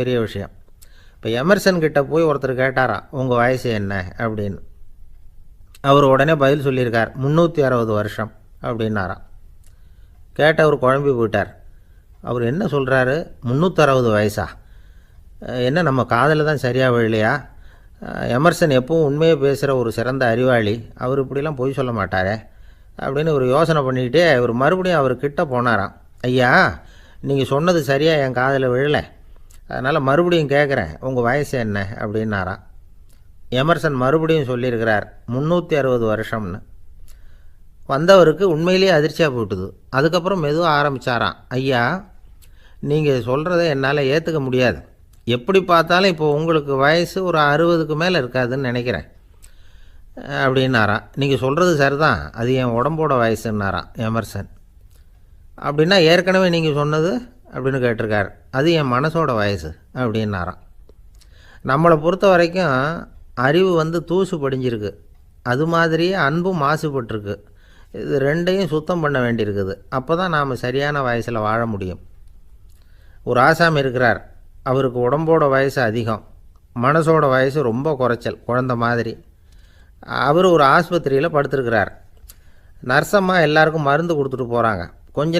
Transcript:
பெரிய விஷயம். இப்போ எமர்சன் கிட்ட போய் ஒருத்தர் கேட்டாராம் உங்கள் வயசு என்ன? அப்படின்னு. அவர் உடனே பதில் சொல்லியிருக்கார் முந்நூற்றி அறுபது வருஷம் அப்படின்னாராம் கேட்டவர் குழம்பி போயிட்டார். அவர் என்ன சொல்கிறாரு முந்நூற்றறுபது வயசா? என்ன நம்ம காதில் தான் சரியாக விழலையா? எமர்சன் எப்பவும் உண்மையை பேசுகிற ஒரு சிறந்த அறிவாளி. அவர் இப்படிலாம் பொய் சொல்ல மாட்டாரே அப்படின்னு ஒரு யோசனை பண்ணிக்கிட்டே இவர் மறுபடியும் அவர் கிட்ட போனாராம். ஐயா நீங்கள் சொன்னது சரியாக என் காதில் விழலை. அதனால் மறுபடியும் கேட்குறேன் உங்கள் வயசு என்ன? அப்படின்னாராம் எமர்சன் மறுபடியும் சொல்லியிருக்கிறார் முந்நூற்றி அறுபது வருஷம்னு. வந்தவருக்கு உண்மையிலேயே அதிர்ச்சியாக போட்டுது அதுக்கப்புறம் மெதுவாக ஆரம்பித்தாராம் ஐயா நீங்கள் சொல்கிறத என்னால் ஏற்றுக்க முடியாது. எப்படி பார்த்தாலும் இப்போ உங்களுக்கு வயசு ஒரு அறுபதுக்கு மேலே இருக்காதுன்னு நினைக்கிறேன். அப்படின்னாராம் நீங்கள் சொல்கிறது சரிதான் அது என் உடம்போட வயசுன்னாராம் எமர்சன். அப்படின்னா ஏற்கனவே நீங்கள் சொன்னது அப்படின்னு கேட்டிருக்காரு. அது என் மனசோட வயசு அப்படின்னாராம். நம்மளை பொறுத்த வரைக்கும் அறிவு வந்து தூசு படிஞ்சிருக்கு. அது மாதிரியே அன்பும் மாசுபட்டிருக்கு. இது ரெண்டையும் சுத்தம் பண்ண வேண்டியிருக்குது. அப்போ தான் நாம் சரியான வயசில் வாழ முடியும். ஒரு ஆசாமி இருக்கிறார். அவருக்கு உடம்போட வயசு அதிகம். மனசோட வயசு ரொம்ப குறைச்சல் குழந்த மாதிரி. அவர் ஒரு ஆஸ்பத்திரியில் படுத்திருக்கிறார். நர்ஸம்மா எல்லாருக்கும் மருந்து கொடுத்துட்டு போகிறாங்க கொஞ்ச நேரம்